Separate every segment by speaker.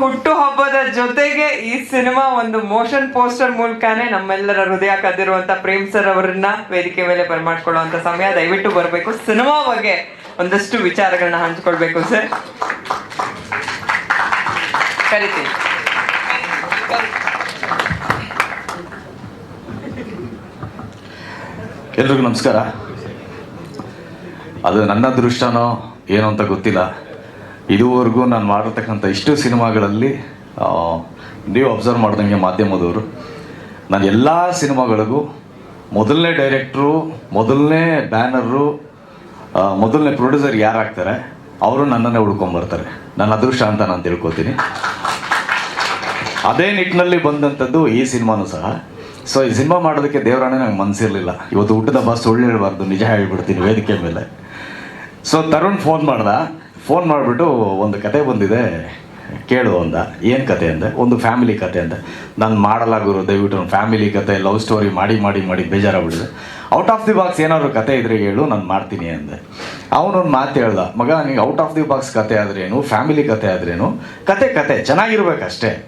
Speaker 1: ಹುಟ್ಟು ಹಬ್ಬದ ಜೊತೆಗೆ ಈ ಸಿನಿಮಾ ಒಂದು ಮೋಷನ್ ಪೋಸ್ಟರ್ ಮೂಲಕನೇ ನಮ್ಮೆಲ್ಲರ ಹೃದಯ ಕದ್ದಿರುವಂತ ಪ್ರೇಮ್ ಸರ್ ಅವರನ್ನ ವೇದಿಕೆ ಮೇಲೆ ಬರಮಾಡ್ಕೊಳ್ಳುವಂತ ಸಮಯ. ದಯವಿಟ್ಟು ಬರಬೇಕು. ಸಿನಿಮಾ ಬಗ್ಗೆ ಒಂದಷ್ಟು ವಿಚಾರಗಳನ್ನ ಹಂಚ್ಕೊಳ್ಬೇಕು ಸರ್. ಕರಿತೀನಿ.
Speaker 2: ಎಲ್ರಿಗೂ ನಮಸ್ಕಾರ. ಅದು ನನ್ನ ಅದೃಷ್ಟನೋ ಏನು ಅಂತ ಗೊತ್ತಿಲ್ಲ. ಇದುವರೆಗೂ ನಾನು ಮಾಡಿರ್ತಕ್ಕಂಥ ಇಷ್ಟು ಸಿನಿಮಾಗಳಲ್ಲಿ ನೀವು ಅಬ್ಸರ್ವ್ ಮಾಡ್ದಂಗೆ ಮಾಧ್ಯಮದವರು. ನಾನು ಎಲ್ಲ ಸಿನಿಮಾಗಳಿಗೂ ಮೊದಲನೇ ಡೈರೆಕ್ಟ್ರು ಮೊದಲನೇ ಬ್ಯಾನರು ಮೊದಲನೇ ಪ್ರೊಡ್ಯೂಸರ್ ಯಾರಾಗ್ತಾರೆ ಅವರು ನನ್ನನ್ನೇ ಉಳ್ಕೊಂಬರ್ತಾರೆ ನನ್ನ ಅದೃಷ್ಟ ಅಂತ ನಾನು ತಿಳ್ಕೊತೀನಿ. ಅದೇ ನಿಟ್ಟಿನಲ್ಲಿ ಬಂದಂಥದ್ದು ಈ ಸಿನಿಮಾನೂ ಸಹ. ಸೊ ಈ ಸಿನಿಮಾ ಮಾಡೋದಕ್ಕೆ ದೇವರಾಣೆ ನಂಗೆ ಮನಸ್ಸಿರಲಿಲ್ಲ ಇವತ್ತು ಊಟದ ಬಸ್ ಸುಳ್ಳು ಹೇಳಬಾರ್ದು, ನಿಜ ಹೇಳ್ಬಿಡ್ತೀನಿ ವೇದಿಕೆ ಮೇಲೆ. ಸೊ ತರುಣ್ ಫೋನ್ ಮಾಡ್ದ. ಫೋನ್ ಮಾಡಿಬಿಟ್ಟು ಒಂದು ಕತೆ ಬಂದಿದೆ. ಕೇಳು ಅಂದ. ಏನು ಕತೆ ಅಂದೆ? ಒಂದು ಫ್ಯಾಮಿಲಿ ಕತೆ ಅಂದೆ. ನಾನು ಮಾಡಲಾಗುರು ದಯವಿಟ್ಟು ಒಂದು ಫ್ಯಾಮಿಲಿ ಕತೆ ಲವ್ ಸ್ಟೋರಿ ಮಾಡಿ ಮಾಡಿ ಮಾಡಿ ಬೇಜಾರಾಗ್ಬಿಟ್ಟಿದೆ. ಔಟ್ ಆಫ್ ದಿ ಬಾಕ್ಸ್ ಏನಾದರೂ ಕತೆ ಇದ್ರೆ ಹೇಳು, ನಾನು ಮಾಡ್ತೀನಿ ಅಂದೆ. ಅವನೊಂದು ಮಾತು ಹೇಳ್ದ, ಮಗ ನನಗೆ ಔಟ್ ಆಫ್ ದಿ ಬಾಕ್ಸ್ ಕತೆ ಆದ್ರೇನು? ಫ್ಯಾಮಿಲಿ ಕತೆ ಆದ್ರೇನು? ಕತೆ ಕತೆ. ಚೆನ್ನಾಗಿರ್ಬೇಕಷ್ಟೇ.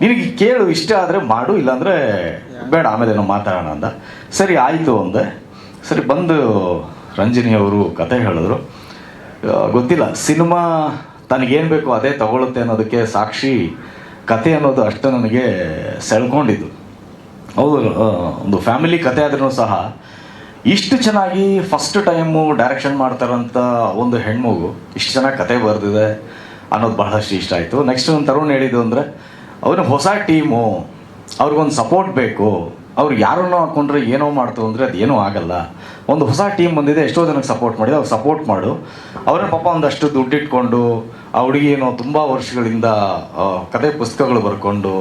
Speaker 2: ನಿನಗೆ ಕೇಳು, ಇಷ್ಟ ಆದರೆ ಮಾಡು, ಇಲ್ಲಾಂದರೆ ಬೇಡ, ಆಮೇಲೆ ನಾವು ಮಾತಾಡೋಣ ಅಂದ. ಸರಿ, ಆಯಿತು ಅಂದೆ. ಸರಿ, ಬಂದು ರಂಜನಿ ಅವರು ಕತೆ ಹೇಳಿದ್ರು. ಗೊತ್ತಿಲ್ಲ. ಸಿನಿಮಾ ತನಗೇನು ಬೇಕೋ ಅದೇ ತಗೊಳುತ್ತೆ ಅನ್ನೋದಕ್ಕೆ ಸಾಕ್ಷಿ ಕತೆ ಅನ್ನೋದು ಅಷ್ಟು ನನಗೆ ಸೆಳ್ಕೊಂಡಿದ್ದು. ಹೌದು ಒಂದು ಫ್ಯಾಮಿಲಿ ಕತೆ ಆದ್ರೂ ಸಹ ಇಷ್ಟು ಚೆನ್ನಾಗಿ ಫಸ್ಟ್ ಟೈಮು ಡೈರೆಕ್ಷನ್ ಮಾಡ್ತಾರಂಥ ಒಂದು ಹೆಣ್ಮಗು ಇಷ್ಟು ಚೆನ್ನಾಗಿ ಕತೆ ಬರೆದಿದೆ ಅನ್ನೋದು ಬಹಳಷ್ಟು ಇಷ್ಟ ಆಯಿತು. ನೆಕ್ಸ್ಟ್ ಒಂದು ತರುಣ್ ಹೇಳಿದ್ದು ಅಂದರೆ ಅವ್ರಿಗೆ ಹೊಸ ಟೀಮು ಅವ್ರಿಗೊಂದು ಸಪೋರ್ಟ್ ಬೇಕು ಅವ್ರು ಯಾರನ್ನೋ ಹಾಕ್ಕೊಂಡ್ರೆ ಏನೋ ಮಾಡ್ತು ಅಂದರೆ ಅದೇನೂ ಆಗಲ್ಲ. ಒಂದು ಹೊಸ ಟೀಮ್ ಬಂದಿದೆ, ಎಷ್ಟೋ ಜನಕ್ಕೆ ಸಪೋರ್ಟ್ ಮಾಡಿದೆ, ಅವ್ರು ಸಪೋರ್ಟ್ ಮಾಡು. ಅವ್ರನ್ನ ಪಾಪ ಒಂದಷ್ಟು ದುಡ್ಡಿಟ್ಕೊಂಡು, ಆ ಹುಡುಗಿ ಏನೋ ತುಂಬ ವರ್ಷಗಳಿಂದ ಕತೆ ಪುಸ್ತಕಗಳು ಬರ್ಕೊಂಡು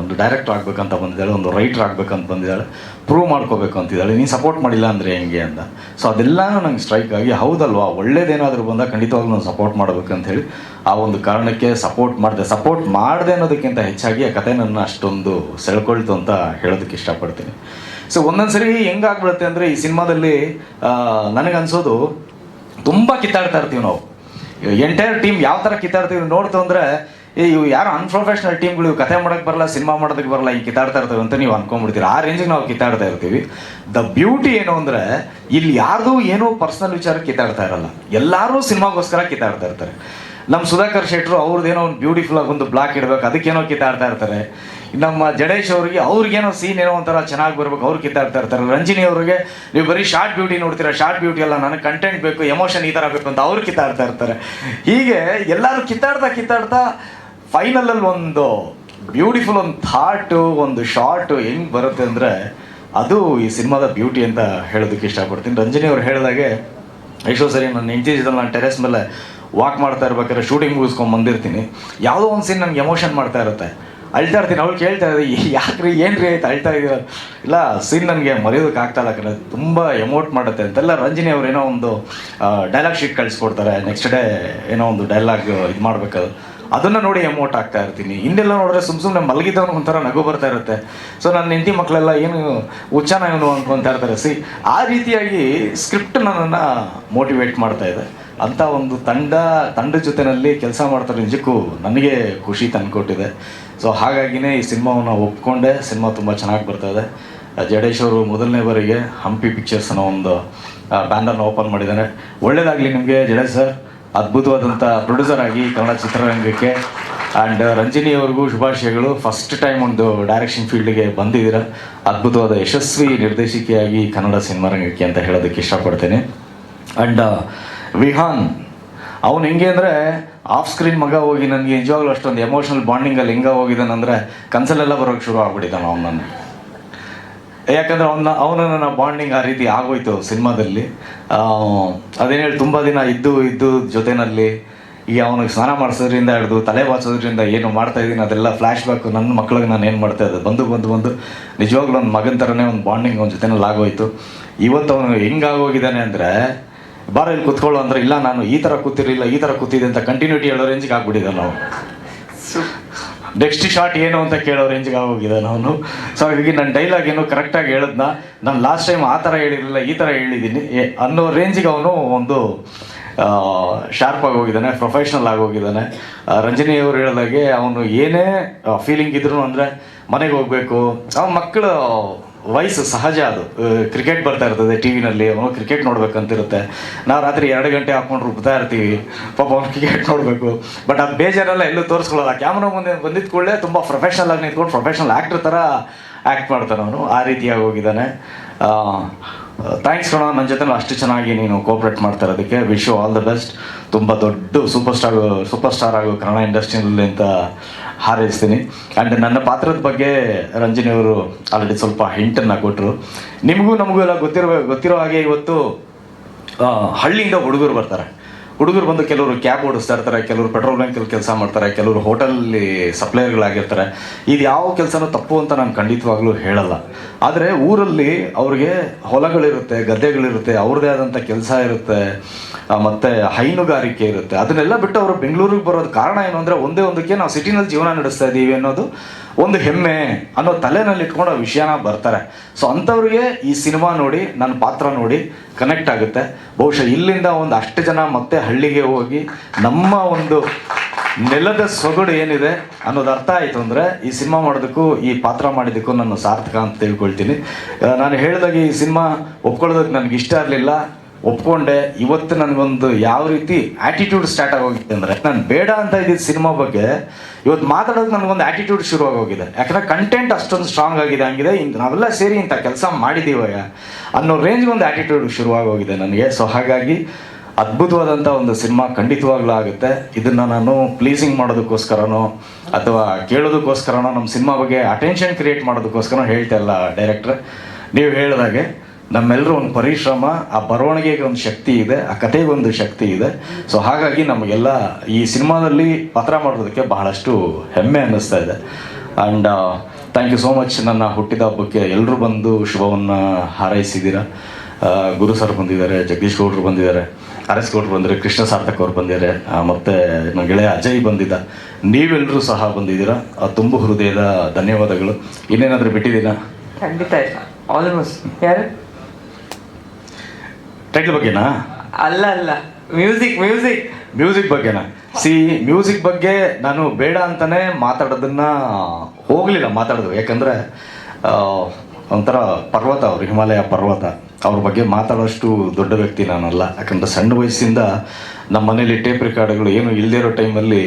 Speaker 2: ಒಂದು ಡೈರೆಕ್ಟರ್ ಆಗಬೇಕಂತ ಬಂದಿದ್ದಾಳೆ, ಒಂದು ರೈಟರ್ ಆಗಬೇಕಂತ ಬಂದಿದ್ದಾಳೆ ಪ್ರೂವ್ ಮಾಡ್ಕೋಬೇಕು ಅಂತಿದ್ದಾಳೆ, ನೀನು ಸಪೋರ್ಟ್ ಮಾಡಿಲ್ಲ ಅಂದರೆ ಹೆಂಗೆ ಅಂತ. ಸೊ ಅದೆಲ್ಲನೂ ನಂಗೆ ಸ್ಟ್ರೈಕ್ ಆಗಿ, ಹೌದಲ್ವಾ, ಒಳ್ಳೇದೇನಾದರೂ ಬಂದಾಗ ಖಂಡಿತವಾಗ್ಲೂ ನಾನು ಸಪೋರ್ಟ್ ಮಾಡ್ಬೇಕಂತ ಹೇಳಿ, ಆ ಒಂದು ಕಾರಣಕ್ಕೆ ಸಪೋರ್ಟ್ ಮಾಡಿದೆ. ಸಪೋರ್ಟ್ ಮಾಡಿದೆ ಅನ್ನೋದಕ್ಕಿಂತ ಹೆಚ್ಚಾಗಿ ಆ ಕತೆ ನನ್ನ ಅಷ್ಟೊಂದು ಸೆಳ್ಕೊಳ್ತು ಅಂತ ಹೇಳೋದಕ್ಕೆ ಇಷ್ಟಪಡ್ತೀನಿ. ಸೊ ಒಂದೊಂದು ಸರಿ ಹೆಂಗಾಗ್ಬಿಡುತ್ತೆ ಅಂದರೆ ಈ ಸಿನಿಮಾದಲ್ಲಿ ನನಗನ್ಸೋದು ತುಂಬ ಕಿತ್ತಾಡ್ತಾ ಇರ್ತೀವಿ ನಾವು. ಎಂಟೈರ್ ಟೀಮ್ ಯಾವ ಥರ ಕಿತ್ತಾಡ್ತೀವಿ ನೋಡ್ತು ಅಂದರೆ ಏ, ಇವು ಯಾರು ಅನ್ಪ್ರೊಫೆಷನಲ್ ಟೀಮ್ಗಳು ಇವು ಕತೆ ಮಾಡೋಕ್ಕೆ ಬರಲ್ಲ ಸಿನಿಮಾ ಮಾಡೋದಕ್ಕೆ ಬರಲ್ಲ ಈ ಕಿತ್ತಾಡ್ತಾ ಇರ್ತವೆ ಅಂತ ನೀವು ಅನ್ಕೊಂಡ್ಬಿಡ್ತೀರ? ಆ ರೇಂಜಿಗೆ ನಾವು ಕಿತ್ತಾಡ್ತಾ ಇರ್ತೀವಿ. ದ ಬ್ಯೂಟಿ ಏನು ಅಂದರೆ, ಇಲ್ಲಿ ಯಾರ್ದು ಏನೋ ಪರ್ಸನಲ್ ವಿಚಾರ ಕಿತ್ತಾಡ್ತಾ ಇರಲ್ಲ. ಎಲ್ಲರೂ ಸಿನಿಮಾಗೋಸ್ಕರ ಕಿತ್ತಾಡ್ತಾ ಇರ್ತಾರೆ. ನಮ್ಮ ಸುಧಾಕರ್ ಶೆಟ್ರು ಅವ್ರದ್ದೇನೋ ಒಂದು ಬ್ಯೂಟಿಫುಲ್ ಆಗಿ ಒಂದು ಬ್ಲಾಕ್ ಇಡಬೇಕು, ಅದಕ್ಕೇನೋ ಕಿತ್ತಾಡ್ತಾ ಇರ್ತಾರೆ. ನಮ್ಮ ಜಡೇಶ್ ಅವರಿಗೆ ಅವ್ರಿಗೇನೋ ಸೀನ್ ಏನೋ ಒಂಥರ ಚೆನ್ನಾಗಿ ಬರ್ಬೇಕು, ಅವ್ರು ಕಿತ್ತಾಡ್ತಾ ಇರ್ತಾರೆ. ರಂಜಿನಿ ಅವರಿಗೆ, ನೀವು ಬರೀ ಶಾರ್ಟ್ ಬ್ಯೂಟಿ ನೋಡ್ತೀರಾ? ಶಾರ್ಟ್ ಬ್ಯೂಟಿ ಅಲ್ಲ, ನನಗೆ ಕಂಟೆಂಟ್ ಬೇಕು ಎಮೋಷನ್ ಈ ಥರ ಬೇಕು ಅಂತ ಅವ್ರು ಕಿತ್ತಾಡ್ತಾ ಇರ್ತಾರೆ. ಹೀಗೆ ಎಲ್ಲರೂ ಕಿತ್ತಾಡ್ತಾ ಕಿತ್ತಾಡ್ತಾ ಫೈನಲಲ್ಲಿ ಒಂದು ಬ್ಯೂಟಿಫುಲ್ ಒಂದು ಥಾಟು, ಒಂದು ಶಾರ್ಟು ಹೆಂಗೆ ಬರುತ್ತೆ ಅಂದರೆ ಅದು ಈ ಸಿನಿಮಾದ ಬ್ಯೂಟಿ ಅಂತ ಹೇಳೋದಕ್ಕೆ ಇಷ್ಟಪಡ್ತೀನಿ. ರಂಜನಿ ಅವ್ರು ಹೇಳಿದಾಗೆ ಎಷ್ಟೋ ಸರಿ, ನನ್ನ ಹೆಂಡತಿ ಜೊತೆ ನಾನು ಟೆರೆಸ್ ಮೇಲೆ ವಾಕ್ ಮಾಡ್ತಾ ಇರ್ಬೇಕಾದ್ರೆ ಶೂಟಿಂಗ್ ಮುಗಿಸ್ಕೊಂಡು ಬಂದಿರ್ತೀನಿ. ಯಾವುದೋ ಒಂದು ಸೀನ್ ನನಗೆ ಎಮೋಷನ್ ಮಾಡ್ತಾ ಇರುತ್ತೆ. ಅಳ್ತಾ ಇರ್ತೀನಿ. ಅವ್ಳು ಕೇಳ್ತಾ ಇದ್ದೆ ಯಾಕ್ರಿ ರೀ ಆಯ್ತು? ಅಳ್ತಾ ಇದೀರ? ಇಲ್ಲ ಸೀನ್ ನನಗೆ ಮರೆಯೋದಕ್ಕೆ ಇಲ್ಲ ಕಣೆ. ತುಂಬ ಎಮೋಟ್ ಮಾಡುತ್ತೆ. ಅಂತೆಲ್ಲ ರಂಜಿನಿ ಅವ್ರು ಏನೋ ಒಂದು ಡೈಲಾಗ್ ಶೀಟ್ ಕಳಿಸ್ಕೊಡ್ತಾರೆ. ನೆಕ್ಸ್ಟ್ ಡೇ ಏನೋ ಒಂದು ಡೈಲಾಗ್ ಇದು ಮಾಡ್ಬೇಕಾದ್ರೆ ಅದನ್ನ ನೋಡಿ ಎಮೋಟ್ ಆಗ್ತಾ ಇರ್ತೀನಿ. ಹಿಂದೆಲ್ಲ ನೋಡಿದ್ರೆ ಸುಮ್ ಸುಮ್ಮನೆ ಮಲಗಿದವನು ಒಂಥರ ನಗು ಬರ್ತಾ ಇರುತ್ತೆ. ಸೊ ನನ್ನ ಹೆಂಡತಿ ಮಕ್ಕಳೆಲ್ಲ ಏನು ಉಚ್ಚಾನ ಏನು ಅನ್ಕೊಂತ ಇರ್ತಾರೆ. ಸಿ ಆ ರೀತಿಯಾಗಿ ಸ್ಕ್ರಿಪ್ಟ್ ನನ್ನನ್ನು ಮೋಟಿವೇಟ್ ಮಾಡ್ತಾ ಇದೆ. ಅಂತ ಒಂದು ತಂಡ ತಂಡ ಜೊತೆನಲ್ಲಿ ಕೆಲಸ ಮಾಡ್ತಾರೆ ನಿಜಕ್ಕೂ ನನಗೆ ಖುಷಿ ತಂದುಕೊಟ್ಟಿದೆ ಸೊ ಹಾಗಾಗಿನೇ ಈ ಸಿನಿಮಾವನ್ನು ಒಪ್ಕೊಂಡೆ. ಸಿನಿಮಾ ತುಂಬ ಚೆನ್ನಾಗಿ ಬರ್ತಾ ಇದೆ. ಜಡೇಶ್ ಅವರು ಮೊದಲನೇ ಬಾರಿಗೆ ಹಂಪಿ ಪಿಕ್ಚರ್ಸ್ ಅನ್ನೋ ಒಂದು ಬ್ಯಾನರ್ನ ಓಪನ್ ಮಾಡಿದ್ದಾರೆ. ಒಳ್ಳೇದಾಗಲಿ ನಿಮಗೆ, ಜಡೇಶ್ ಸರ್. ಅದ್ಭುತವಾದಂಥ ಪ್ರೊಡ್ಯೂಸರ್ ಆಗಿ ಕನ್ನಡ ಚಿತ್ರರಂಗಕ್ಕೆ ಆ್ಯಂಡ್ ರಂಜಿನಿ ಅವ್ರಿಗೂ ಶುಭಾಶಯಗಳು. ಫಸ್ಟ್ ಟೈಮ್ ಒಂದು ಡೈರೆಕ್ಷನ್ ಫೀಲ್ಡ್ಗೆ ಬಂದಿದ್ದೀರ. ಅದ್ಭುತವಾದ ಯಶಸ್ವಿ ನಿರ್ದೇಶಕಿಯಾಗಿ ಕನ್ನಡ ಸಿನಿಮಾ ರಂಗಕ್ಕೆ ಅಂತ ಹೇಳೋದಕ್ಕೆ ಇಷ್ಟಪಡ್ತೇನೆ. ಆ್ಯಂಡ್ ವಿಹಾನ್, ಅವನು ಹೆಂಗೆ ಅಂದರೆ ಆಫ್ ಸ್ಕ್ರೀನ್ ಮಗ ಹೋಗಿ ನನಗೆ ನಿಜವಾಗ್ಲೂ ಅಷ್ಟೊಂದು ಎಮೋಷನಲ್ ಬಾಂಡಿಂಗಲ್ಲಿ ಹೆಂಗೆ ಹೋಗಿದ್ದಾನಂದರೆ ಕನ್ಸಲೆಲ್ಲ ಬರೋಕ್ಕೆ ಶುರು ಆಗ್ಬಿಟ್ಟಿದ್ದಾನೆ ಅವನು ನನ್ನ ಯಾಕಂದ್ರೆ ಅವನ್ನ ಅವನ ನನ್ನ ಬಾಂಡಿಂಗ್ ಆ ರೀತಿ ಆಗೋಯ್ತು ಸಿನಿಮಾದಲ್ಲಿ. ಅದೇನು ಹೇಳಿ, ತುಂಬ ದಿನ ಇದ್ದು ಇದ್ದು ಜೊತೆನಲ್ಲಿ ಈ ಅವನಿಗೆ ಸ್ನಾನ ಮಾಡಿಸೋದ್ರಿಂದ ಹಿಡಿದು, ತಲೆ ಬಾಚೋದ್ರಿಂದ ಏನು ಮಾಡ್ತಾ ಇದ್ದೀನಿ, ಅದೆಲ್ಲ ಫ್ಲ್ಯಾಶ್ ಬ್ಯಾಕ್ ನನ್ನ ಮಕ್ಳಿಗೆ ನಾನು ಏನು ಮಾಡ್ತಾ ಇದ್ದೆ. ಬಂದು ಬಂದು ಬಂದು ನಿಜವಾಗ್ಲೂ ಒಂದು ಮಗನ ಥರನೇ ಒಂದು ಬಾಂಡಿಂಗ್ ಅವನ ಜೊತೆನಲ್ಲಿ ಆಗೋಯ್ತು. ಇವತ್ತು ಅವನು ಹೆಂಗಾಗೋಗಿದ್ದಾನೆ ಅಂದರೆ, ಬಾರ ಇಲ್ಲಿ ಕುತ್ಕೊಳ್ಳೋ ಅಂದರೆ, ಇಲ್ಲ ನಾನು ಈ ಥರ ಕೂತಿರಲಿಲ್ಲ, ಈ ಥರ ಕೂತಿದ್ದೆ ಅಂತ ಕಂಟಿನ್ಯೂಟಿ ಹೇಳೋ ರೇಂಜಿಗೆ ಆಗ್ಬಿಟ್ಟಿದ್ದೆ ನಾವು ನೆಕ್ಸ್ಟ್ ಶಾಟ್ ಏನು ಅಂತ ಕೇಳೋ ರೇಂಜ್ಗೆ ಆಗೋಗಿದೆ ಅವನು ಸೊ ಹಾಗಾಗಿ ನನ್ನ ಡೈಲಾಗ್ ಏನು ಕರೆಕ್ಟಾಗಿ ಹೇಳಿದ್ನ. ನಾನು ಲಾಸ್ಟ್ ಟೈಮ್ ಆ ಥರ ಹೇಳಿರಲಿಲ್ಲ, ಈ ಥರ ಹೇಳಿದ್ದೀನಿ. ಅನ್ನೋ ರೇಂಜಿಗೆ ಅವನು ಒಂದು ಶಾರ್ಪ್ ಆಗಿ ಹೋಗಿದ್ದಾನೆ ಪ್ರೊಫೆಷ್ನಲ್ ಆಗಿ ಹೋಗಿದ್ದಾನೆ. ರಂಜನಿ ಅವರು ಹೇಳಿದಾಗೆ ಅವನು ಏನೇ ಫೀಲಿಂಗ್ ಇದ್ರು ಅಂದರೆ ಮನೆಗೆ ಹೋಗಬೇಕು. ಅವನ ಮಕ್ಕಳು ವಯಸ್ಸು ಸಹಜ ಅದು. ಕ್ರಿಕೆಟ್ ಬರ್ತಾ ಇರ್ತದೆ ಟಿ ವಿನಲ್ಲಿ ಅವನು ಕ್ರಿಕೆಟ್ ನೋಡ್ಬೇಕಂತಿರುತ್ತೆ. ನಾವು ರಾತ್ರಿ ಎರಡು ಗಂಟೆ ಹಾಕೊಂಡು ರುಬ್ತಾ ಇರ್ತೀವಿ. ಪಾಪ ಅವ್ನು ಕ್ರಿಕೆಟ್ ನೋಡಬೇಕು. ಬಟ್ ಆ ಬೇಜಾರೆಲ್ಲ ಎಲ್ಲೂ ತೋರಿಸ್ಕೊಳ್ಳಲ್ಲ. ಕ್ಯಾಮ್ರಾ ಮುಂದೆ ಬಂದಿದ್ದ ಕೂಡಲೇ ತುಂಬ ಪ್ರೊಫೆಷ್ನಲ್ ಆಗಿ ನಿಂತ್ಕೊಂಡು ಪ್ರೊಫೆಷನಲ್ ಆ್ಯಕ್ಟ್ರ್ ಥರ ಆ್ಯಕ್ಟ್ ಮಾಡ್ತಾನೆ ಅವನು. ಆ ರೀತಿಯಾಗಿ ಹೋಗಿದ್ದಾನೆ. ಥ್ಯಾಂಕ್ಸ್ ಕಣ. ನನ್ನ ಜೊತೆ ಅಷ್ಟು ಚೆನ್ನಾಗಿ ನೀನು ಕೋಪ್ರೇಟ್ ಮಾಡ್ತಾರೆ ಅದಕ್ಕೆ ವಿಶ್ ಆಲ್ ದ ಬೆಸ್ಟ್ ತುಂಬ ದೊಡ್ಡ ಸೂಪರ್ ಸ್ಟಾರ್ ಸೂಪರ್ ಸ್ಟಾರ್ ಆಗೋ ಕನ್ನಡ ಇಂಡಸ್ಟ್ರಿನಲ್ಲಿ ಅಂತ ಹಾರೈಸ್ತೀನಿ. ಆ್ಯಂಡ್ ನನ್ನ ಪಾತ್ರದ ಬಗ್ಗೆ ರಂಜನಿ ಅವರು ಆಲ್ರೆಡಿ ಸ್ವಲ್ಪ ಹಿಂಟನ್ನು ಕೊಟ್ಟರು ನಿಮಗೂ ನಮಗೂ ಎಲ್ಲ ಗೊತ್ತಿರೋ ಗೊತ್ತಿರೋ ಹಾಗೆ ಇವತ್ತು ಹಳ್ಳಿಯಿಂದ ಹುಡುಗರು ಬರ್ತಾರೆ. ಹುಡುಗರು ಬಂದು ಕೆಲವರು ಕ್ಯಾಬ್ ಓಡಿಸ್ತಾ ಇರ್ತಾರೆ, ಕೆಲವರು ಪೆಟ್ರೋಲ್ ಬ್ಯಾಂಕಲ್ಲಿ ಕೆಲಸ ಮಾಡ್ತಾರೆ, ಕೆಲವರು ಹೋಟೆಲಲ್ಲಿ ಸಪ್ಲೈಯರ್ಗಳಾಗಿರ್ತಾರೆ ಇದು ಯಾವ ಕೆಲಸನೂ ತಪ್ಪು ಅಂತ ನಾನು ಖಂಡಿತವಾಗ್ಲೂ ಹೇಳಲ್ಲ. ಆದರೆ ಊರಲ್ಲಿ ಅವ್ರಿಗೆ ಹೊಲಗಳಿರುತ್ತೆ, ಗದ್ದೆಗಳಿರುತ್ತೆ, ಅವ್ರದ್ದೇ ಆದಂಥ ಕೆಲಸ ಇರುತ್ತೆ ಮತ್ತು ಹೈನುಗಾರಿಕೆ ಇರುತ್ತೆ. ಅದನ್ನೆಲ್ಲ ಬಿಟ್ಟು ಅವರು ಬೆಂಗಳೂರಿಗೆ ಬರೋದು ಕಾರಣ ಏನು ಅಂದರೆ ಒಂದೇ ಒಂದಕ್ಕೆ ನಾವು ಸಿಟಿನಲ್ಲಿ ಜೀವನ ನಡೆಸ್ತಾ ಇದ್ದೀವಿ ಅನ್ನೋದು ಒಂದು ಹೆಮ್ಮೆ ಅನ್ನೋ ತಲೆನಲ್ಲಿ ಇಟ್ಕೊಂಡು ಆ ವಿಷಯನ ಬರ್ತಾರೆ. ಸೊ ಅಂಥವ್ರಿಗೆ ಈ ಸಿನಿಮಾ ನೋಡಿ, ನನ್ನ ಪಾತ್ರ ನೋಡಿ ಕನೆಕ್ಟ್ ಆಗುತ್ತೆ. ಬಹುಶಃ ಇಲ್ಲಿಂದ ಒಂದು ಅಷ್ಟು ಜನ ಮತ್ತೆ ಹಳ್ಳಿಗೆ ಹೋಗಿ ನಮ್ಮ ಒಂದು ನೆಲದ ಸೊಗಡು ಏನಿದೆ ಅನ್ನೋದು ಅರ್ಥ ಆಯಿತು ಅಂದರೆ ಈ ಸಿನಿಮಾ ಮಾಡೋದಕ್ಕೂ ಈ ಪಾತ್ರ ಮಾಡಿದ್ದಕ್ಕೂ ನಾನು ಸಾರ್ಥಕ ಅಂತ ತಿಳ್ಕೊಳ್ತೀನಿ. ನಾನು ಹೇಳಿದಾಗ ಈ ಸಿನಿಮಾ ಒಪ್ಕೊಳ್ಳೋದಕ್ಕೆ ನನಗೆ ಇಷ್ಟ ಇರಲಿಲ್ಲ. ಒಪ್ಕೊಂಡೆ. ಇವತ್ತು ನನಗೊಂದು ಯಾವ ರೀತಿ ಆಟಿಟ್ಯೂಡ್ ಸ್ಟಾರ್ಟ್ ಆಗೋಗಿದೆ ಅಂದರೆ, ನಾನು ಬೇಡ ಅಂತ ಇದ್ದಿದ್ದ ಸಿನಿಮಾ ಬಗ್ಗೆ ಇವತ್ತು ಮಾತಾಡೋದು ನನಗೊಂದು ಆಟಿಟ್ಯೂಡ್ ಶುರು ಆಗೋಗಿದೆ. ಯಾಕಂದ್ರೆ ಕಂಟೆಂಟ್ ಅಷ್ಟೊಂದು ಸ್ಟ್ರಾಂಗ್ ಆಗಿದೆ, ಹಂಗಿದೆ. ಹಿಂಗೆ ನಾವೆಲ್ಲ ಸೇರಿ ಇಂಥ ಕೆಲಸ ಮಾಡಿದ್ದೀವಾಗ ಅನ್ನೋ ರೇಂಜ್ಗೆ ಒಂದು ಆಟಿಟ್ಯೂಡ್ ಶುರುವಾಗೋಗಿದೆ ನನಗೆ. ಸೊ ಹಾಗಾಗಿ ಅದ್ಭುತವಾದಂಥ ಒಂದು ಸಿನಿಮಾ ಖಂಡಿತವಾಗ್ಲೂ ಆಗುತ್ತೆ ಇದನ್ನು ನಾನು ಪ್ಲೀಸಿಂಗ್ ಮಾಡೋದಕ್ಕೋಸ್ಕರನೋ, ಅಥವಾ ಕೇಳೋದಕ್ಕೋಸ್ಕರನೋ ನಮ್ಮ ಸಿನಿಮಾ ಬಗ್ಗೆ ಅಟೆನ್ಷನ್ ಕ್ರಿಯೇಟ್ ಮಾಡೋದಕ್ಕೋಸ್ಕರ ಹೇಳ್ತಾ ಇಲ್ಲ ಡೈರೆಕ್ಟ್ರ್ ನೀವು ಹೇಳಿದಾಗೆ ನಮ್ಮೆಲ್ಲರೂ ಒಂದು ಪರಿಶ್ರಮ, ಆ ಬರವಣಿಗೆಗೆ ಒಂದು ಶಕ್ತಿ ಇದೆ, ಆ ಕಥೆಗೆ ಒಂದು ಶಕ್ತಿ ಇದೆ. ಸೊ ಹಾಗಾಗಿ ನಮಗೆಲ್ಲ ಈ ಸಿನಿಮಾದಲ್ಲಿ ಪಾತ್ರ ಮಾಡೋದಕ್ಕೆ ಬಹಳಷ್ಟು ಹೆಮ್ಮೆ ಅನ್ನಿಸ್ತಾ ಇದೆ. And thank you so much ನನ್ನ ಹುಟ್ಟಿದ ಹಬ್ಬಕ್ಕೆ ಎಲ್ಲರೂ ಬಂದು ಶುಭವನ್ನು ಹಾರೈಸಿದ್ದೀರಾ ಗುರು ಸರ್ ಬಂದಿದ್ದಾರೆ, ಜಗದೀಶ್ ಗೌಡರು ಬಂದಿದ್ದಾರೆ. ಆರ್ ಎಸ್ ಗೌಡ್ರು ಬಂದಿದ್ದಾರೆ ಕೃಷ್ಣ ಸಾರ್ಥಕ್ ಅವ್ರು ಬಂದಿದ್ದಾರೆ. ಮತ್ತು ನನ್ನ ಗೆಳೆಯ ಅಜಯ್ ಬಂದಿದ್ದ. ನೀವೆಲ್ಲರೂ ಸಹ ಬಂದಿದ್ದೀರಾ? ಆ, ತುಂಬ ಹೃದಯದ ಧನ್ಯವಾದಗಳು. ಇನ್ನೇನಾದರೂ ಬಿಟ್ಟಿದ್ದೀನಾ
Speaker 1: ಖಂಡಿತ ಇಲ್ಲ. ಆಲ್ಮೋಸ್ಟ್ ಯಾರು?
Speaker 2: ಟೈಟ್ಲ್ ಬಗ್ಗೆನಾ?
Speaker 1: ಅಲ್ಲ ಅಲ್ಲ. ಮ್ಯೂಸಿಕ್ ಮ್ಯೂಸಿಕ್
Speaker 2: ಮ್ಯೂಸಿಕ್ ಬಗ್ಗೆನಾ? ಸಿ ಮ್ಯೂಸಿಕ್ ಬಗ್ಗೆ ನಾನು ಬೇಡ ಅಂತಾನೆ ಮಾತಾಡೋದನ್ನ ಹೋಗಲಿಲ್ಲ ಮಾತಾಡೋದು. ಯಾಕಂದರೆ ಒಂಥರ ಪರ್ವತ ಅವರು, ಹಿಮಾಲಯ ಪರ್ವತ. ಅವ್ರ ಬಗ್ಗೆ ಮಾತಾಡೋಷ್ಟು ದೊಡ್ಡ ವ್ಯಕ್ತಿ ನಾನಲ್ಲ. ಯಾಕಂದ್ರೆ ಸಣ್ಣ ವಯಸ್ಸಿಂದ ನಮ್ಮ ಮನೇಲಿ ಟೇಪ್ ರೆಕಾರ್ಡ್ಗಳು ಏನು ಇಲ್ಲದೇ ಇರೋ ಟೈಮಲ್ಲಿ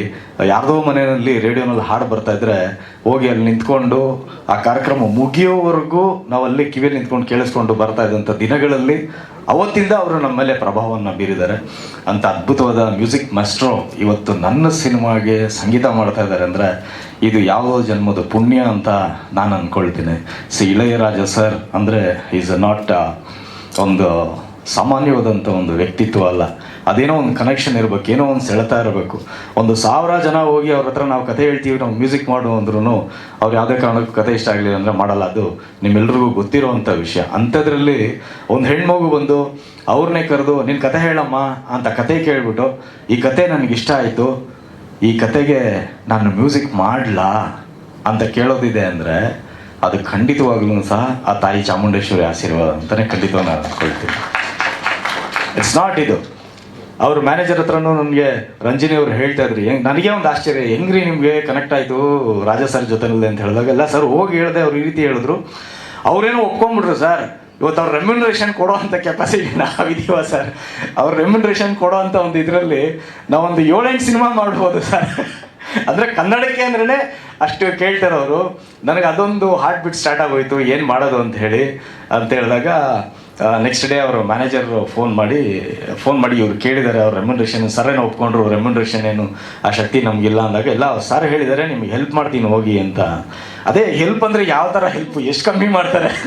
Speaker 2: ಯಾರ್ದೋ ಮನೆಯಲ್ಲಿ ರೇಡಿಯೋನಲ್ಲಿ ಹಾಡು ಬರ್ತಾ ಇದ್ರೆ ಹೋಗಿ ಅಲ್ಲಿ ನಿಂತ್ಕೊಂಡು ಆ ಕಾರ್ಯಕ್ರಮ ಮುಗಿಯೋವರೆಗೂ ನಾವು ಅಲ್ಲಿ ಕಿವಿಯಲ್ಲಿ ನಿಂತ್ಕೊಂಡು ಕೇಳಿಸ್ಕೊಂಡು ಬರ್ತಾ ಇದ್ದಂಥ ದಿನಗಳಲ್ಲಿ ಅವತ್ತಿಂದ ಅವರು ನಮ್ಮ ಮೇಲೆ ಪ್ರಭಾವವನ್ನು ಬೀರಿದ್ದಾರೆ. ಅಂತ ಅದ್ಭುತವಾದ ಮ್ಯೂಸಿಕ್ ಮಾಸ್ಟ್ರೋ ಇವತ್ತು ನನ್ನ ಸಿನಿಮಾಗೆ ಸಂಗೀತ ಮಾಡ್ತಾ ಇದ್ದಾರೆ ಅಂದರೆ ಇದು ಯಾವುದೋ ಜನ್ಮದ ಪುಣ್ಯ ಅಂತ ನಾನು ಅಂದ್ಕೊಳ್ತೀನಿ ಸಿ ಇಳೆಯರಾಜ ಸರ್ ಅಂದರೆ ಈಸ್ ನಾಟ್ ಒಂದು ಸಾಮಾನ್ಯವಾದಂಥ ಒಂದು ವ್ಯಕ್ತಿತ್ವ ಅಲ್ಲ. ಅದೇನೋ ಒಂದು ಕನೆಕ್ಷನ್ ಇರಬೇಕು, ಏನೋ ಒಂದು ಸೆಳೆತ ಇರಬೇಕು. ಒಂದು ಸಾವಿರ ಜನ ಹೋಗಿ ಅವ್ರ ಹತ್ರ ನಾವು ಕತೆ ಹೇಳ್ತೀವಿ, ನಾವು ಮ್ಯೂಸಿಕ್ ಮಾಡು ಅಂದ್ರೂ ಅವ್ರು ಯಾವುದೇ ಕಾರಣಕ್ಕೂ ಕತೆ ಇಷ್ಟ ಆಗಲಿಲ್ಲ ಅಂದರೆ ಮಾಡಲ್ಲ. ಅದು ನಿಮ್ಮೆಲ್ಲರಿಗೂ ಗೊತ್ತಿರೋವಂಥ ವಿಷಯ. ಅಂಥದ್ರಲ್ಲಿ ಒಂದು ಹೆಣ್ಮಗು ಬಂದು ಅವ್ರನ್ನೇ ಕರೆದು ನಿನ್ನ ಕತೆ ಹೇಳಮ್ಮ ಅಂತ ಕತೆ ಕೇಳಿಬಿಟ್ಟು, ಈ ಕತೆ ನನಗೆ ಇಷ್ಟ ಆಯಿತು, ಈ ಕತೆಗೆ ನಾನು ಮ್ಯೂಸಿಕ್ ಮಾಡಲಾ? ಅಂತ ಕೇಳೋದಿದೆ ಅಂದರೆ, ಅದು ಖಂಡಿತವಾಗ್ಲೂ ಸಹ ಆ ತಾಯಿ ಚಾಮುಂಡೇಶ್ವರಿ ಆಶೀರ್ವಾದ ಅಂತಲೇ ಖಂಡಿತವಾಗಿ ನಾನು ಅಂದ್ಕೊಳ್ತೀನಿ. ಇಟ್ಸ್ ನಾಟ್ ಇದು. ಅವ್ರ ಮ್ಯಾನೇಜರ್ ಹತ್ರನೂ ನನಗೆ ರಂಜಿನಿ ಅವ್ರು ಹೇಳ್ತಾ ಇದ್ರಿ, ಹೆಂಗ್, ನನಗೆ ಒಂದು ಆಶ್ಚರ್ಯ, ಹೆಂಗ್ರಿ ನಿಮಗೆ ಕನೆಕ್ಟ್ ಆಯಿತು ರಾಜ ಸರ್ ಜೊತೆನಲ್ಲಿ ಅಂತ ಹೇಳಿದಾಗ ಎಲ್ಲ ಸರ್ ಹೋಗಿ ಹೇಳಿದೆ, ಅವ್ರು ಈ ರೀತಿ ಹೇಳಿದ್ರು. ಅವ್ರೇನೋ ಒಪ್ಕೊಂಡ್ಬಿಟ್ರು ಸರ್ ಇವತ್ತು ಅವ್ರ ರೆಮ್ಯುನರೇಷನ್ ಕೊಡೋ ಅಂತ ಕೆಪಾಸಿಟಿ ನಾವಿದೀವ ಸರ್ ಅವ್ರ ರೆಮ್ಯುನರೇಷನ್ ಕೊಡೋ ಅಂತ ಒಂದು ಇದರಲ್ಲಿ ನಾವೊಂದು ಏಳೆಂಟು ಸಿನಿಮಾ ಮಾಡ್ಬೋದು ಸರ್ ಅಂದರೆ ಕನ್ನಡಕ್ಕೆ ಅಂದ್ರೆ ಅಷ್ಟು ಕೇಳ್ತಾರವರು ನನಗೆ ಅದೊಂದು ಹಾರ್ಟ್ ಬಿಟ್ ಸ್ಟಾರ್ಟ್ ಆಗೋಯ್ತು, ಏನು ಮಾಡೋದು ಅಂತ ಹೇಳಿ, ಅಂತ ಹೇಳಿದಾಗ ನೆಕ್ಸ್ಟ್ ಡೇ ಅವರು ಮ್ಯಾನೇಜರ್ ಫೋನ್ ಮಾಡಿ ಫೋನ್ ಮಾಡಿ ಇವರು ಕೇಳಿದ್ದಾರೆ ಅವ್ರ ರೆಮ್ಯುನ್ರೇಷನ್ ಸರೇನ ಒಪ್ಕೊಂಡ್ರು ರೆಮ್ಯುನ್ರೇಷನ್ ಏನು, ಆ ಶಕ್ತಿ ನಮಗಿಲ್ಲ ಅಂದಾಗ ಎಲ್ಲ ಸರ್ ಹೇಳಿದ್ದಾರೆ ನಿಮ್ಗೆ ಹೆಲ್ಪ್ ಮಾಡ್ತೀನಿ ಹೋಗಿ ಅಂತ. ಅದೇ ಹೆಲ್ಪ್ ಅಂದರೆ ಯಾವ ಥರ ಹೆಲ್ಪ್ ಎಷ್ಟು ಕಮ್ಮಿ ಮಾಡ್ತಾರೆ?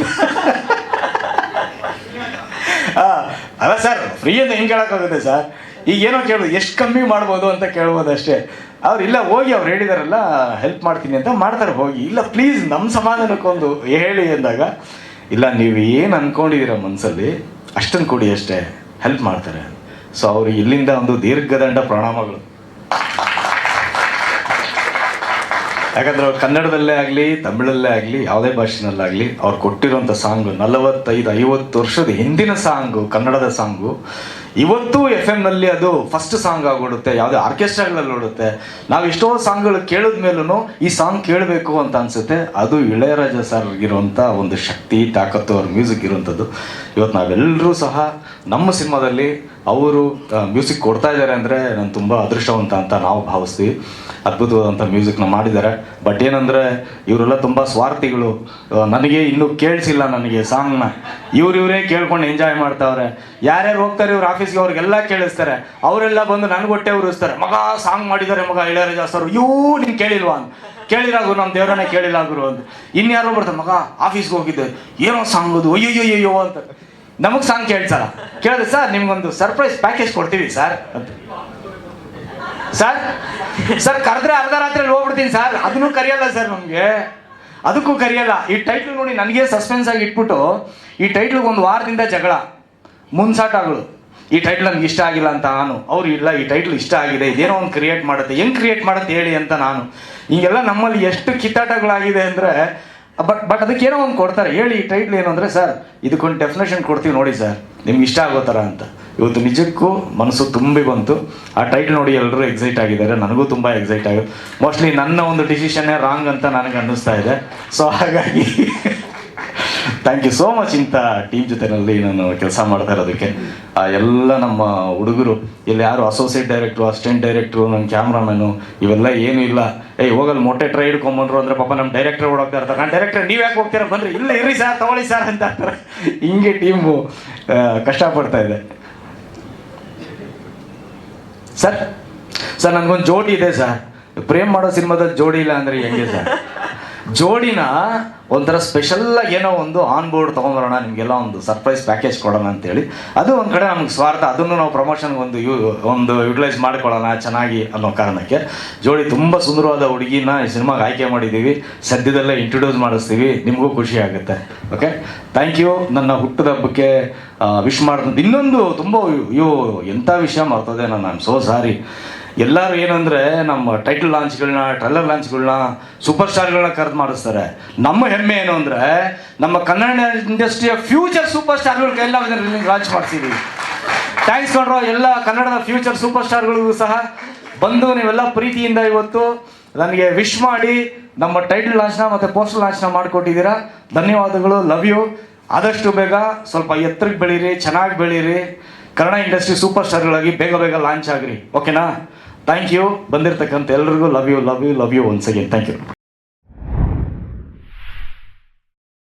Speaker 2: ಅಲ್ಲ ಸರ್ ಫ್ರೀ ಅಂತ ಹೆಂಗೆ ಕೇಳೋಕ್ಕಾಗುತ್ತೆ ಸರ್ ಈಗ ಏನೋ ಕೇಳೋದು ಎಷ್ಟು ಕಮ್ಮಿ ಮಾಡ್ಬೋದು ಅಂತ ಕೇಳ್ಬೋದು ಅಷ್ಟೇ. ಅವ್ರು ಇಲ್ಲ, ಹೋಗಿ ಅವ್ರು ಹೇಳಿದಾರಲ್ಲ ಹೆಲ್ಪ್ ಮಾಡ್ತೀನಿ ಅಂತ ಮಾಡ್ತಾರೆ, ಹೋಗಿ. ಇಲ್ಲ ಪ್ಲೀಸ್ ನಮ್ಮ ಸಮಾಧಾನಕ್ಕೊಂದು ಹೇಳಿ ಅಂದಾಗ ಇಲ್ಲ, ನೀವು ಏನು ಅಂದ್ಕೊಂಡಿದ್ದೀರ ಮನಸ್ಸಲ್ಲಿ ಅಷ್ಟನ್ನು ಕೊಡಿ ಅಷ್ಟೇ ಹೆಲ್ಪ್ ಮಾಡ್ತಾರೆ. ಸೊ ಅವರು ಇಲ್ಲಿಂದ ಒಂದು ದೀರ್ಘದಂಡ ಪ್ರಣಾಮಗಳು. ಯಾಕಂದ್ರೆ ಅವ್ರು ಕನ್ನಡದಲ್ಲೇ ಆಗಲಿ, ತಮಿಳಲ್ಲೇ ಆಗಲಿ, ಯಾವುದೇ ಭಾಷೆನಲ್ಲಾಗಲಿ, ಅವ್ರು ಕೊಟ್ಟಿರುವಂಥ ಸಾಂಗು, ನಲವತ್ತೈದು ಐವತ್ತು ವರ್ಷದ ಹಿಂದಿನ ಸಾಂಗು, ಕನ್ನಡದ ಸಾಂಗು ಇವತ್ತು ಎಫ್ ಎಮ್ನಲ್ಲಿ ಅದು ಫಸ್ಟ್ ಸಾಂಗ್ ಆಗೋಡುತ್ತೆ, ಯಾವುದೇ ಆರ್ಕೆಸ್ಟ್ರಾಗಳಲ್ಲಿ ಓಡುತ್ತೆ. ನಾವು ಎಷ್ಟೋ ಸಾಂಗ್ಗಳು ಕೇಳಿದ ಮೇಲೂ ಈ ಸಾಂಗ್ ಕೇಳಬೇಕು ಅಂತ ಅನ್ಸುತ್ತೆ. ಅದು ಇಳೆಯರಾಜ ಸರ್ ಇರುವಂಥ ಒಂದು ಶಕ್ತಿ ತಾಕತ್ತು ಅವ್ರ ಮ್ಯೂಸಿಕ್ ಇರುವಂಥದ್ದು. ಇವತ್ತು ನಾವೆಲ್ಲರೂ ಸಹ ನಮ್ಮ ಸಿನಿಮಾದಲ್ಲಿ ಅವರು ಮ್ಯೂಸಿಕ್ ಕೊಡ್ತಾ ಇದ್ದಾರೆ ಅಂದರೆ ನಾನು ತುಂಬ ಅದೃಷ್ಟವಂತ ಅಂತ ನಾವು ಭಾವಿಸ್ತೀವಿ. ಅದ್ಭುತವಾದಂಥ ಮ್ಯೂಸಿಕ್ನ ಮಾಡಿದ್ದಾರೆ. ಬಟ್ ಏನಂದರೆ ಇವರೆಲ್ಲ ತುಂಬ ಸ್ವಾರ್ಥಿಗಳು. ನನಗೆ ಇನ್ನೂ ಕೇಳಿಸಿಲ್ಲ ನನಗೆ ಸಾಂಗ್ನ ಇವ್ರು ಇವರೇ ಕೇಳ್ಕೊಂಡು ಎಂಜಾಯ್ ಮಾಡ್ತಾವ್ರೆ. ಯಾರ್ಯಾರು ಹೋಗ್ತಾರೆ ಇವ್ರ ಆಫೀಸ್ಗೆ ಅವ್ರಿಗೆಲ್ಲ ಕೇಳಿಸ್ತಾರೆ. ಅವರೆಲ್ಲ ಬಂದು ನನ್ಗೆ ಹೊಟ್ಟೆ ಉರಿಸ್ತಾರೆ. ಮಗ ಸಾಂಗ್ ಮಾಡಿದ್ದಾರೆ ಮಗ ಇಳೆಯರಾಜ ಸರ್ ಇವು ನೀನು ಕೇಳಿಲ್ವಾ ಅಂತ ಕೇಳಿರಾಗು ನಮ್ಮ ದೇವರನ್ನ ಕೇಳಿಲ್ಲ ಗುರು ಅಂತ ಇನ್ಯಾರೋ ಬರ್ತಾರೆ, ಮಗ ಆಫೀಸ್ಗೆ ಹೋಗಿದ್ದೆ. ಏನೋ ಸಾಂಗ್ ಅದು ಅಯ್ಯೋ ಅಂತ. ನಮಗೆ ಸಾಂಗ್ ಕೇಳ್ಸಲ್ಲ. ಕೇಳಿದ್ರೆ, ಸರ್, ನಿಮ್ಗೊಂದು ಸರ್ಪ್ರೈಸ್ ಪ್ಯಾಕೇಜ್ ಕೊಡ್ತೀವಿ, ಸರ್, ಅಂತ. ಸರ್ ಸರ್, ಕರೆದ್ರೆ ಅರ್ಧ ರಾತ್ರಿ ಹೋಗ್ಬಿಡ್ತೀನಿ, ಸರ್. ಅದನ್ನು ಕರೆಯಲ್ಲ, ಸರ್, ನಮಗೆ. ಅದಕ್ಕೂ ಕರೆಯಲ್ಲ. ಈ ಟೈಟ್ಲ್ ನೋಡಿ ನನಗೆ ಸಸ್ಪೆನ್ಸ್ ಆಗಿ ಇಟ್ಬಿಟ್ಟು, ಈ ಟೈಟ್ಲಿಗೆ ಒಂದು ವಾರದಿಂದ ಜಗಳ. ಮುನ್ಸಾಟಗಳು. ಈ ಟೈಟ್ಲ್ ನನಗೆ ಇಷ್ಟ ಆಗಿಲ್ಲ ಅಂತ ನಾನು. ಅವ್ರು ಇಲ್ಲ, ಈ ಟೈಟ್ಲ್ ಇಷ್ಟ ಆಗಿದೆ, ಇದೇನೋ ಒಂದು ಕ್ರಿಯೇಟ್ ಮಾಡುತ್ತೆ. ಹೆಂಗ್ ಕ್ರಿಯೇಟ್ ಮಾಡುತ್ತೆ ಹೇಳಿ ಅಂತ ನಾನು. ಹಿಂಗೆಲ್ಲ ನಮ್ಮಲ್ಲಿ ಎಷ್ಟು ಕಿತ್ತಾಟಗಳಾಗಿದೆ ಅಂದರೆ ಬಟ್ ಬಟ್ ಅದಕ್ಕೆ ಏನೋ ಒಂದು ಕೊಡ್ತಾರೆ. ಹೇಳಿ ಈ ಟೈಟ್ಲ್ ಏನು ಅಂದರೆ ಸರ್ ಇದಕ್ಕೊಂದು ಡೆಫಿನೇಷನ್ ಕೊಡ್ತೀವಿ ನೋಡಿ ಸರ್ ನಿಮ್ಗೆ ಇಷ್ಟ ಆಗೋ ಥರ ಅಂತ. ಇವತ್ತು ನಿಜಕ್ಕೂ ಮನಸ್ಸು ತುಂಬಿ ಬಂತು. ಆ ಟೈಟ್ಲ್ ನೋಡಿ ಎಲ್ಲರೂ ಎಕ್ಸೈಟ್ ಆಗಿದ್ದಾರೆ. ನನಗೂ ತುಂಬ ಎಕ್ಸೈಟ್ ಆಗುತ್ತೆ ಮೋಸ್ಟ್ಲಿ ನನ್ನ ಒಂದು ಡಿಸಿಷನ್ನೇ ರಾಂಗ್ ಅಂತ ನನಗೆ ಅನ್ನಿಸ್ತಾ ಇದೆ. ಸೊ ಹಾಗಾಗಿ ಥ್ಯಾಂಕ್ ಯು ಸೋ ಮಚ್ ಇಂಥ ಟೀಮ್ ಜೊತೆನಲ್ಲಿ ನಾನು ಕೆಲಸ ಮಾಡ್ತಾ ಇರೋದಕ್ಕೆ. ಎಲ್ಲ ನಮ್ಮ ಹುಡುಗರು, ಇಲ್ಲಿ ಯಾರು ಅಸೋಸಿಯೇಟ್ ಡೈರೆಕ್ಟ್ರು ಅಸಿಸ್ಟೆಂಟ್ ಡೈರೆಕ್ಟ್ರು ನನ್ನ ಕ್ಯಾಮ್ರಾಮನ್ನು ಇವೆಲ್ಲ ಏನೂ ಇಲ್ಲ. ಏಯ್ ಹೋಗಲ್ಲಿ ಮೊಟ್ಟೆ ಟ್ರೈ ಹಿಡ್ಕೊಂಬಂದ್ರು ಅಂದ್ರೆ ಪಾಪ ನಮ್ಮ ಡೈರೆಕ್ಟರ್ ಓಡೋಗ್ತಾ ಇರ್ತಾರೆ. ನಾನು ಡೈರೆಕ್ಟರ್ ನೀವು ಯಾಕೆ ಹೋಗ್ತೀರಾ? ಬಂದ್ರಿ. ಇಲ್ಲ ಇರ್ರಿ ಸರ್ ತಗೊಳ್ಳಿ ಸರ್ ಅಂತ ಅಂತಾರೆ. ಹಿಂಗೆ ಟೀಮು ಕಷ್ಟಪಡ್ತಾ ಇದೆ. ಸರ್ ಸರ್ ನನಗೊಂದು ಜೋಡಿ ಇದೆ ಸರ್ ಪ್ರೇಮ್ ಮಾಡೋ ಸಿನಿಮಾದಲ್ಲಿ ಜೋಡಿ ಇಲ್ಲ ಅಂದರೆ ಹೆಂಗೆ ಸರ್ ಜೋಡಿನ ಒಂಥರ ಸ್ಪೆಷಲ್ ಏನೋ ಒಂದು ಆನ್ ಬೋರ್ಡ್ ತೊಗೊಂಬರೋಣ ನಿಮಗೆಲ್ಲ ಒಂದು ಸರ್ಪ್ರೈಸ್ ಪ್ಯಾಕೇಜ್ ಕೊಡೋಣ ಅಂತೇಳಿ. ಅದು ಒಂದು ಕಡೆ ನಮ್ಗೆ ಸ್ವಾರ್ಥ, ಅದನ್ನು ನಾವು ಪ್ರಮೋಷನ್ಗೆ ಒಂದು ಯೂ, ಒಂದು ಯುಟಿಲೈಸ್ ಮಾಡ್ಕೊಳ್ಳೋಣ ಚೆನ್ನಾಗಿ ಅನ್ನೋ ಕಾರಣಕ್ಕೆ. ಜೋಡಿ ತುಂಬ ಸುಂದರವಾದ ಹುಡುಗಿನ ಈ ಸಿನಿಮಾಗೆ ಆಯ್ಕೆ ಮಾಡಿದ್ದೀವಿ ಸದ್ಯದಲ್ಲೇ ಇಂಟ್ರೊಡ್ಯೂಸ್ ಮಾಡಿಸ್ತೀವಿ. ನಿಮಗೂ ಖುಷಿ ಆಗುತ್ತೆ. ಓಕೆ ಥ್ಯಾಂಕ್ ಯು ನನ್ನ ಹುಟ್ಟದ ಹಬ್ಬಕ್ಕೆ ವಿಶ್ ಮಾಡಿದ ಇನ್ನೊಂದು ತುಂಬ ಅಯ್ಯೋ ಎಂಥ ವಿಷಯ ಮಾಡ್ತದೆ ನಾನು ನಾನು ಸೋ ಸಾರಿ ಎಲ್ಲರೂ ಏನಂದ್ರೆ ನಮ್ಮ ಟೈಟಲ್ ಲಾಂಚ್ಗಳನ್ನ ಟ್ರೈಲರ್ ಲಾಂಚ್ಗಳನ್ನ ಸೂಪರ್ ಸ್ಟಾರ್ಗಳನ್ನ ಕರೆದು ಮಾಡಿಸ್ತಾರೆ. ನಮ್ಮ ಹೆಮ್ಮೆ ಏನು ಅಂದರೆ, ನಮ್ಮ ಕನ್ನಡ ಇಂಡಸ್ಟ್ರಿಯ ಫ್ಯೂಚರ್ ಸೂಪರ್ ಸ್ಟಾರ್ಗಳ ಕೈಲ್ಲ ಲಾಂಚ್ ಮಾಡ್ತೀವಿ ಥ್ಯಾಂಕ್ಸ್ ಕಣ್ರೋ, ಎಲ್ಲ ಕನ್ನಡದ ಫ್ಯೂಚರ್ ಸೂಪರ್ ಸ್ಟಾರ್ಗಳಿಗೂ ಸಹ ಬಂದು ನೀವೆಲ್ಲ ಪ್ರೀತಿಯಿಂದ ಇವತ್ತು ನನಗೆ ವಿಶ್ ಮಾಡಿ ನಮ್ಮ ಟೈಟಲ್ ಲಾಂಚ್ನ ಮತ್ತು ಪೋಸ್ಟರ್ ಲಾಂಚ್ನ ಮಾಡಿಕೊಟ್ಟಿದ್ದೀರಾ. ಧನ್ಯವಾದಗಳು ಲವ್ ಯು ಆದಷ್ಟು ಬೇಗ ಸ್ವಲ್ಪ ಎತ್ತರಕ್ಕೆ ಬೆಳೀರಿ, ಚೆನ್ನಾಗಿ ಬೆಳೀರಿ. ಕನ್ನಡ ಇಂಡಸ್ಟ್ರಿ ಸೂಪರ್ ಸ್ಟಾರ್ಗಳಾಗಿ ಬೇಗ ಬೇಗ ಲಾಂಚ್ ಆಗ್ರಿ. ಓಕೆನಾ ಥ್ಯಾಂಕ್ ಯು ಬಂದಿರತಕ್ಕಂಥ ಎಲ್ರಿಗೂ love you love you love you once again thank you